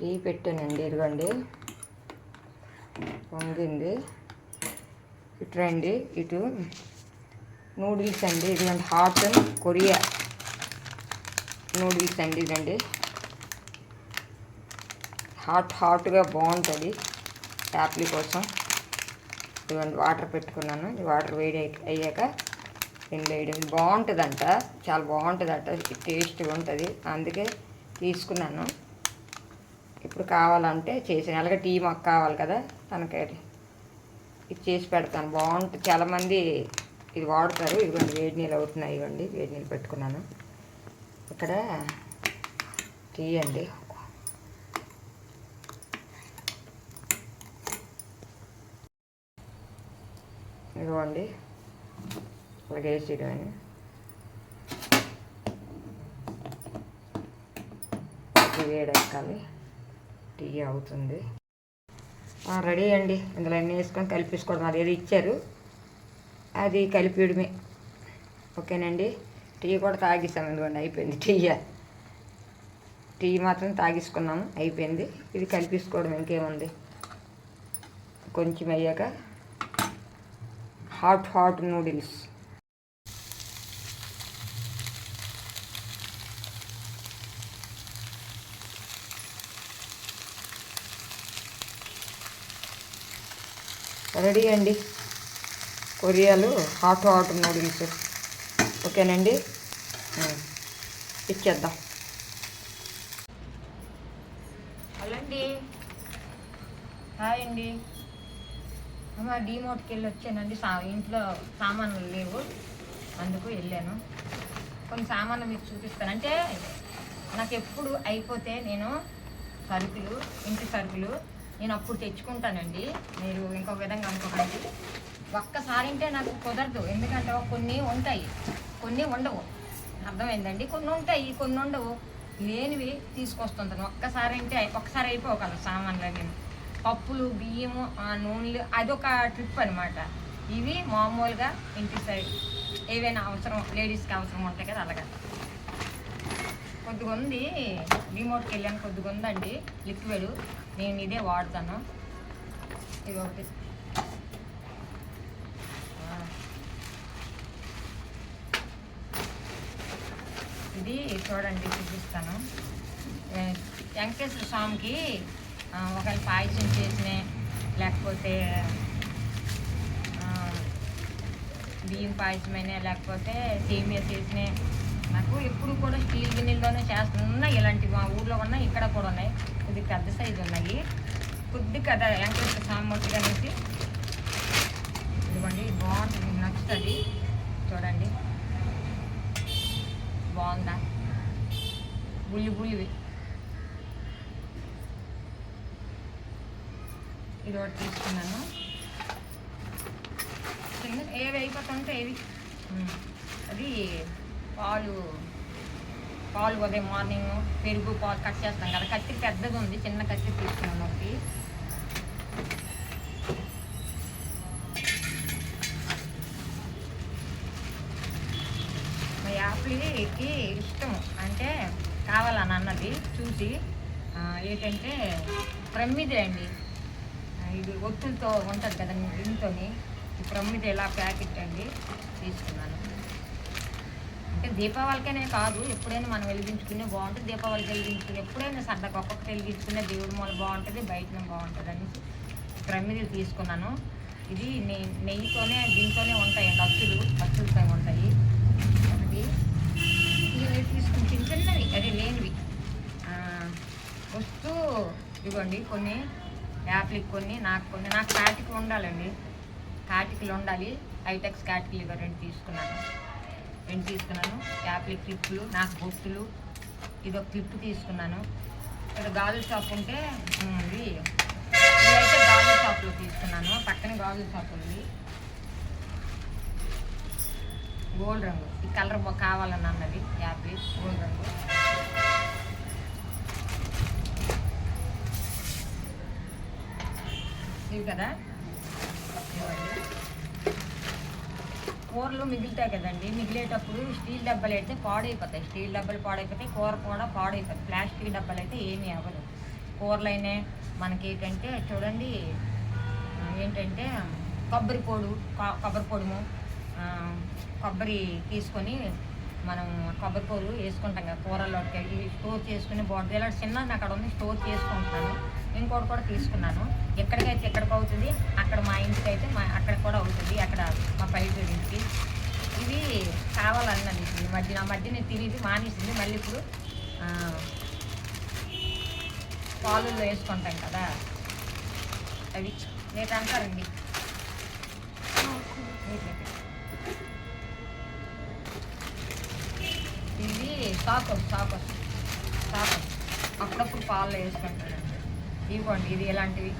Tea పెట్టానండి ఇదిగోండి. పొంగింది. ఇటు రండి ఇటు నూడిల్స్ అండి ఇదిగోండి హాట్ కొరియా నూడిల్స్ అండి ఇదండి హాట్ హాట్గా బాగుంటుంది యాప్లీ కోసం. ఇదిగోండి వాటర్ పెట్టుకున్నాను ఈ వాటర్ వేడి అయ్యాక ఇందులో వేయడం. బాగుంటుందంట చాలా బాగుంటుందంట టేస్ట్గా ఉంటుంది. అందుకే తీసుకున్నాను. ఇప్పుడు కావాలంటే చేసాను అలాగే టీ మాకు కావాలి కదా తనకి ఇది చేసి పెడతాను. బాగుంటుంది చాలామంది ఇది వాడతారు. ఇదిగోండి వేడి నీళ్ళు అవుతున్నాయి ఇవ్వండి. వేడి నీళ్ళు పెట్టుకున్నాను. ఇక్కడ టీ అండి. ఇదిగోండి. అలాగే వేసేయడమని ఇది వేడెక్కాలి. టీ అవుతుంది. రెడీ అండి ఇందులో అన్నీ వేసుకొని కలిపేసుకోవడం అదేదో ఇచ్చారు. అది కలిపేయడమే. ఓకేనండి? టీ కూడా తాగిస్తాం ఎందుకండి అయిపోయింది టీ. టీ మాత్రం తాగించుకున్నాము అయిపోయింది. ఇది కలిపేసుకోవడం ఇంకేముంది? కొంచెం అయ్యాక హాట్ హాట్ నూడిల్స్. రెడీ అండి. కొరియాలు హాట్ హాట్ నూడిల్స్. ఓకేనండి. ఇచ్చేద్దాం. హలో అండి హాయ్ అండి. అమ్మ డీమోట్కి వెళ్ళి వచ్చానండి. సా ఇంట్లో సామాన్లు లేవు. అందుకు వెళ్ళాను. కొన్ని సామాన్లు మీకు చూపిస్తాను. అంటే నాకు ఎప్పుడు అయిపోతే నేను సరుకులు ఇంటి సరుకులు నేను అప్పుడు తెచ్చుకుంటానండి. మీరు ఇంకో విధంగా అనుకోకండి. ఒక్కసారి అంటే నాకు కుదరదు. ఎందుకంటే కొన్ని ఉంటాయి. కొన్ని ఉండవు. అర్థమైందండి? కొన్ని ఉంటాయి కొన్ని ఉండవు. లేనివి తీసుకొస్తుంటాను. ఒక్కసారి అంటే ఒక్కసారి అయిపోగలను సామాన్లు నేను పప్పులు బియ్యము నూనెలు అదొక ట్రిప్ అనమాట ఇవి మామూలుగా ఇంటి సైడ్ ఏవైనా అవసరం లేడీస్కి అవసరం ఉంటాయి కదా అలాగా. కొద్దిగా ఉంది రిమోట్కి వెళ్ళాను. కొద్దిగా ఉందండి లిక్విడ్. నేను ఇదే వాడతాను. ఇది ఒకటి. ఇది చూడండి చూపిస్తాను. వెంకటేశ్వర స్వామికి ఒకవేళ పాయసం చేసిన లేకపోతే బియ్యం పాయసమైన లేకపోతే సేమియా చేసిన నాకు ఎప్పుడు కూడా స్టీల్ గిన్నెల్లోనే చేస్తున్నా ఇలాంటి మా ఊర్లో ఉన్నాయి ఇక్కడ కూడా ఉన్నాయి. కొద్ది పెద్ద సైజు ఉన్నాయి. కొద్ది కదా వెంకటేశ్వర స్వామి అనేసి. ఇదిగోండి బాగుంటుంది నచ్చుతుంది. చూడండి. బాగుందా? బుల్లి బుల్లివి ఇది ఒకటి తీసుకున్నాను. ఏవి అయిపోతుంటే ఏవి అది పాలు పాలు ఉదయం మార్నింగ్ పెరుగు పాలు కట్ చేస్తాం కదా. కత్తి పెద్దది ఉంది చిన్న కత్తి తీసుకున్నాను ఒకటి మా యాప్లీకి ఇష్టం. అంటే కావాలని అన్నది చూసి ఏంటంటే ప్రమ్మిదే అండి. ఇది ఒత్తులతో ఉంటుంది కదా దీంతోని. ఈ ఇలా ప్యాకెట్ అండి తీసుకున్నాను. దీపావళికనే కాదు ఎప్పుడైనా మనం వెలిగించుకునే బాగుంటుంది. దీపావళికి వెలిగించుకునే ఎప్పుడైనా సరదాకి ఒక్కొక్కటి వెలిగించుకునే దేవుడి మూల బాగుంటుంది బయటనే బాగుంటుంది అని ప్రమిది తీసుకున్నాను. ఇది నెయ్యి నెయ్యితోనే దీంతోనే ఉంటాయండి ఖర్చులు ఖర్చులతో ఉంటాయి. ఒకటి ఇవి తీసుకుని చిన్న చిన్నవి అదే లేనివి. వస్తూ ఇవ్వండి కొన్ని యాప్లకి కొన్ని నాకు కొన్ని నాకు కాటికి ఉండాలండి. కాటికలు ఉండాలి హైటెక్స్ కాటికలు ఇవ్వండి రెండు తీసుకున్నాను. రెండు తీసుకున్నాను. యాప్లీ క్లిప్పులు నాకు బొట్టులు ఇది ఒక క్లిప్ తీసుకున్నాను. ఇక్కడ గాజుల షాప్ ఉంటే ఇది. ఇవి గాజుల షాప్లో తీసుకున్నాను. పక్కన గాజుల షాప్ ఉంది. గోల్డ్ రంగు. ఈ కలర్ కావాలని అన్నది యాపిల్ గోల్డ్ రంగు. ఇవి కదా ఇవ్వండి. కూరలు మిగులుతాయి కదండి మిగిలేటప్పుడు స్టీల్ డబ్బాలు అయితే పాడైపోతాయి. స్టీల్ డబ్బాలు పాడైపోతాయి కూర కూడా పాడైపోతాయి ప్లాస్టిక్ డబ్బాలు అయితే ఏమీ అవ్వదు. కూరలైనా మనకి ఏంటంటే చూడండి ఏంటంటే కొబ్బరి పొడు కొబ్బరి పొడుము కొబ్బరి తీసుకొని మనం కొబ్బరి పొడు వేసుకుంటాం కదా కూరల్లోకి వెళ్ళి స్టోర్ చేసుకుని బాగుంటుంది. ఇలాంటి చిన్నది అక్కడ ఉంది స్టోర్ చేసుకుంటున్నాను. ఇంకోటి కూడా తీసుకున్నాను. ఎక్కడికైతే ఎక్కడికి అవుతుంది అక్కడ మా ఇంటికి అయితే మా అక్కడ కూడా అవుతుంది. అక్కడ మా పైపు ఇంటికి. ఇవి కావాలన్నది. ఈ నా మధ్య నేను తినేది మానేసింది. మళ్ళీ ఇప్పుడు పాలుల్లో వేసుకుంటాం కదా. అవి రేపు అంటారండి ఇవి సాకర్ సాకర్ సాకర్ అప్పుడప్పుడు పాల్లో వేసుకుంటానండి ఇవ్వండి ఇది ఎలాంటివి?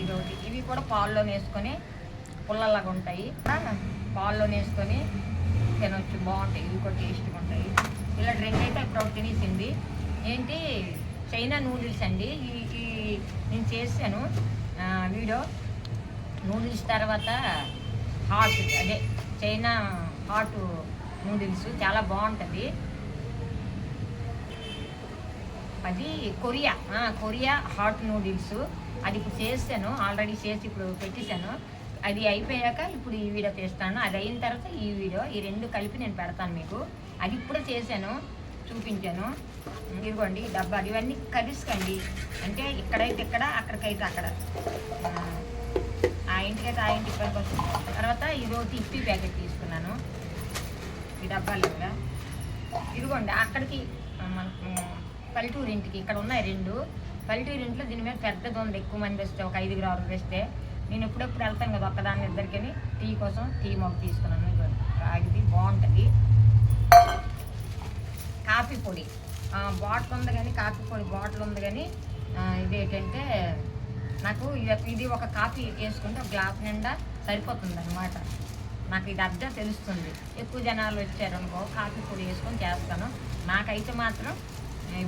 ఇది ఒకటి ఇవి కూడా పాల్లో వేసుకొని పుల్లలాగా ఉంటాయి. పాల్లో వేసుకొని తినొచ్చు. బాగుంటాయి. ఇవి కూడా టేస్ట్గా ఉంటాయి. ఇలా రెండు అయితే ఇప్పుడు తినేసింది. ఏంటి? చైనా నూడిల్స్ అండి. ఈ నేను చేశాను వీడియో. నూడిల్స్ తర్వాత హాట్ అదే చైనా హాట్ నూడిల్స్ చాలా బాగుంటుంది. అది కొరియా కొరియా హాట్ నూడిల్స్. అది ఇప్పుడు చేస్తాను ఆల్రెడీ చేసి ఇప్పుడు పెట్టేశాను. అది అయిపోయాక ఇప్పుడు ఈ వీడియో చేస్తాను అది అయిన తర్వాత ఈ వీడియో ఈ రెండు కలిపి నేను పెడతాను మీకు. అది ఇప్పుడే చేశాను చూపించాను. ఇదిగోండి డబ్బా. ఇవన్నీ కలుసుకండి అంటే ఇక్కడైతే ఇక్కడ అక్కడికైతే అక్కడ. ఆ, ఇంటికైతే ఆ ఇంటికి పనికి వస్తుంది. తర్వాత ఈరోజు ఇప్పి ప్యాకెట్ తీసుకున్నాను ఈ డబ్బాలు ఇదిగోండి అక్కడికి మన మనకు పల్లెటూరు ఇంటికి ఇక్కడ ఉన్నాయి రెండు. పల్లెటూరు ఇంట్లో దీని మీద పెద్దది ఉంది ఎక్కువ మంది వస్తే ఒక ఐదుగురు ఆరుగురు వస్తే నేను ఎప్పుడెప్పుడు వెళ్తాను కదా ఒక్కదాన్ని ఇద్దరికని టీ కోసం టీ మొక్క తీసుకున్నాను. రాగిది బాగుంటుంది. కాఫీ పొడి. బాటిల్ ఉంది కానీ కాఫీ పొడి బాటిల్ ఉంది కానీ ఇదేంటంటే నాకు ఇది- ఇది ఒక కాఫీ వేసుకుంటే ఒక గ్లాస్ నిండా సరిపోతుంది అనమాట నాకు ఇది అర్థం తెలుస్తుంది. ఎక్కువ జనాలు వచ్చారనుకో కాఫీ పొడి వేసుకొని చేస్తాను. నాకైతే మాత్రం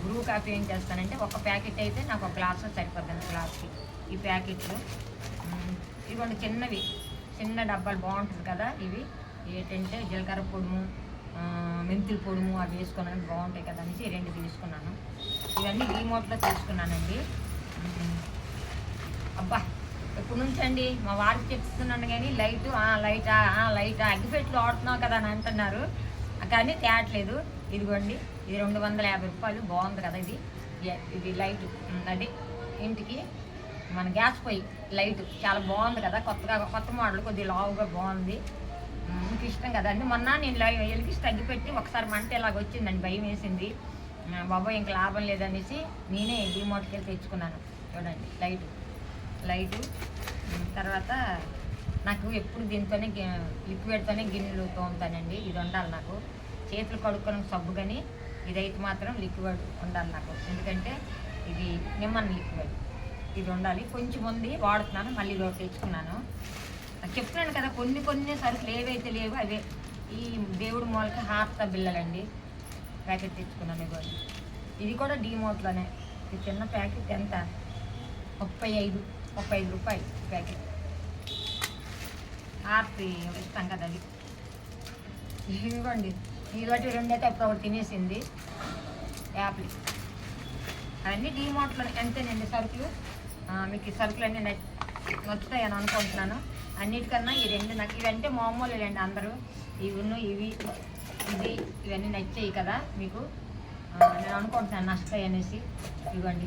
బ్రూ కాఫీ ఏం చేస్తానంటే ఒక ప్యాకెట్ అయితే నాకు ఒక గ్లాస్ సరిపోతుంది గ్లాస్కి. ఈ ప్యాకెట్లు. ఉమ్, చిన్నవి. చిన్న డబ్బాలు బాగుంటుంది కదా ఇవి. ఏంటంటే జీలకర్ర పొడుము మెంతుల పొడుము అవి వేసుకున్నాను. బాగుంటాయి కదా అనేసి రెండు తీసుకున్నాను. ఇవన్నీ రీమోట్లో తీసుకున్నానండి. అబ్బా! ఎప్పటి నుంచండి మా వారికి చెప్తున్నాను కానీ లైట్ లైటా లైటా అగ్గిపెట్లు ఆడుతున్నావు కదా అని అంటున్నారు. కానీ తేయట్లేదు ఇదిగోండి ఇది రెండు వందల యాభై రూపాయలు. బాగుంది కదా ఇది. ఇది లైట్. అది ఇంటికి మన గ్యాస్ పొయ్యి లైట్. చాలా బాగుంది కదా. కొత్తగా కొత్త మోడల్ కొద్దిగా లావుగా బాగుంది. మీకు ఇష్టం కదండి మొన్న నేను లై- ఎలిగిసి తగ్గిపెట్టి ఒకసారి మంట ఇలాగ వచ్చిందండి. భయం వేసింది. ఆ, బాబాయ్ ఇంక లాభం లేదనేసి నేనే డిమోట్కి వెళ్ళి తెచ్చుకున్నాను. చూడండి లైట్. లైటు. తర్వాత నాకు ఎప్పుడు దీంతోనే లిక్విడ్తోనే గిన్నెలు తోముతానండి. ఇది ఉండాలి నాకు. చేతులు కడుక్కొని సబ్బు కానీ ఇదైతే మాత్రం లిక్విడ్ ఉండాలి నాకు. ఎందుకంటే ఇది నిమ్మన్ లిక్విడ్. ఇది ఉండాలి. కొంచెం ఉంది వాడుతున్నాను మళ్ళీ ఇది తెచ్చుకున్నాను చెప్తున్నాను కదా కొన్ని కొన్ని సరుకులు ఏవైతే లేవో అవే. ఈ దేవుడి మూలక హార్త బిల్లలండి ప్యాకెట్ తెచ్చుకున్నాను ఇవ్వండి ఇది కూడా డీమోట్లోనే. ఈ చిన్న ప్యాకెట్ ఎంత? ముప్పై ఐదు. ముప్పై ఐదు రూపాయలు ప్యాకెట్. ఆర్తి ఇస్తాం కదా అది. ఇదిగోండి ఇదొకటి రెండైతే అప్పుడు ఒకటి తినేసింది. యాపిల్. అవన్నీ డీమార్ట్లో ఎంతేనండి సరుకులు? మీకు ఈ సరుకులు అన్నీ నచ్చుతాయి అని అనుకుంటున్నాను. అన్నిటికన్నా ఈ రెండు నాకు ఇవంటే మామూలులేండి అందరూ. ఇవి ఇవి ఇది ఇవన్నీ నచ్చాయి కదా మీకు. నేను అనుకుంటున్నాను నచ్చుతాయి అనేసి ఇవ్వండి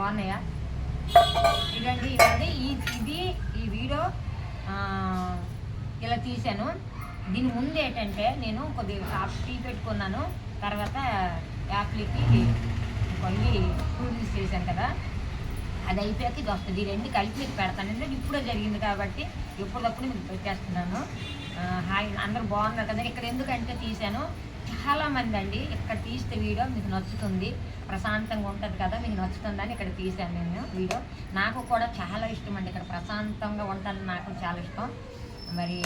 బాగున్నాయా? ఇదండి ఇదండి. ఈ ఇది ఈ వీడియో ఇలా తీశాను. దీని ముందు ఏంటంటే నేను కొద్దిగా కాఫీ టీ పెట్టుకున్నాను. తర్వాత యాప్లకి కొన్ని నూడిల్స్ చేశాను కదా. అది అయిపోయాక ఇది వస్తుంది. ఈ రెండు కలిపి మీకు పెడతాను. ఎందుకంటే ఇప్పుడే జరిగింది కాబట్టి ఎప్పుడప్పుడు మీకు పెట్టేస్తున్నాను. హాయ్ అందరూ బాగున్నారు కదా. ఇక్కడ ఎందుకంటే తీశాను? చాలా మంది అండి ఇక్కడ తీస్తే వీడియో మీకు నచ్చుతుంది. ప్రశాంతంగా ఉంటుంది కదా మీకు నచ్చుతుందని ఇక్కడ తీశాను నేను వీడియో. నాకు కూడా చాలా ఇష్టం అండి ఇక్కడ ప్రశాంతంగా ఉంటాను నాకు చాలా ఇష్టం. మరి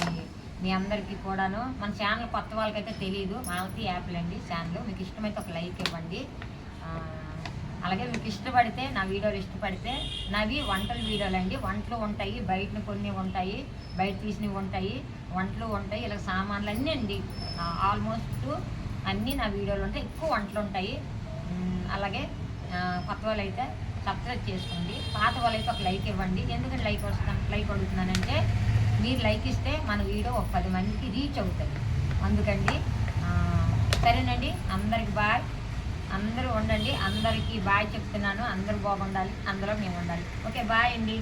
మీ అందరికీ కూడాను మన ఛానల్ కొత్త వాళ్ళకైతే తెలియదు మాలతి యాప్లు అండి ఛానల్. మీకు ఇష్టమైతే ఒక లైక్ ఇవ్వండి. అలాగే మీకు ఇష్టపడితే నా వీడియోలు ఇష్టపడితే నావి వంటల వీడియోలు అండి. వంటలు ఉంటాయి బయటని కొన్ని ఉంటాయి బయట తీసినవి ఉంటాయి. వంటలు ఉంటాయి ఇలా సామాన్లు అన్నీ అండి. ఆల్మోస్ట్ అన్నీ నా వీడియోలు ఉంటాయి ఎక్కువ వంటలు ఉంటాయి. అలాగే కొత్త వాళ్ళు అయితే సబ్స్క్రైబ్ చేసుకోండి. పాత వాళ్ళు అయితే ఒక లైక్ ఇవ్వండి. ఎందుకంటే లైక్ వస్తాను లైక్ అడుగుతున్నానంటే మీరు లైక్ ఇస్తే మన వీడియో ఒక పది మందికి రీచ్ అవుతుంది. అందుకండి సరేనండి. అందరికి బాయ్. అందరూ ఉండండి. అందరికీ బాయ్ చెప్తున్నాను. అందరూ బాగుండాలి. అందరూ మేము ఉండాలి. ఓకే బాయ్ అండి.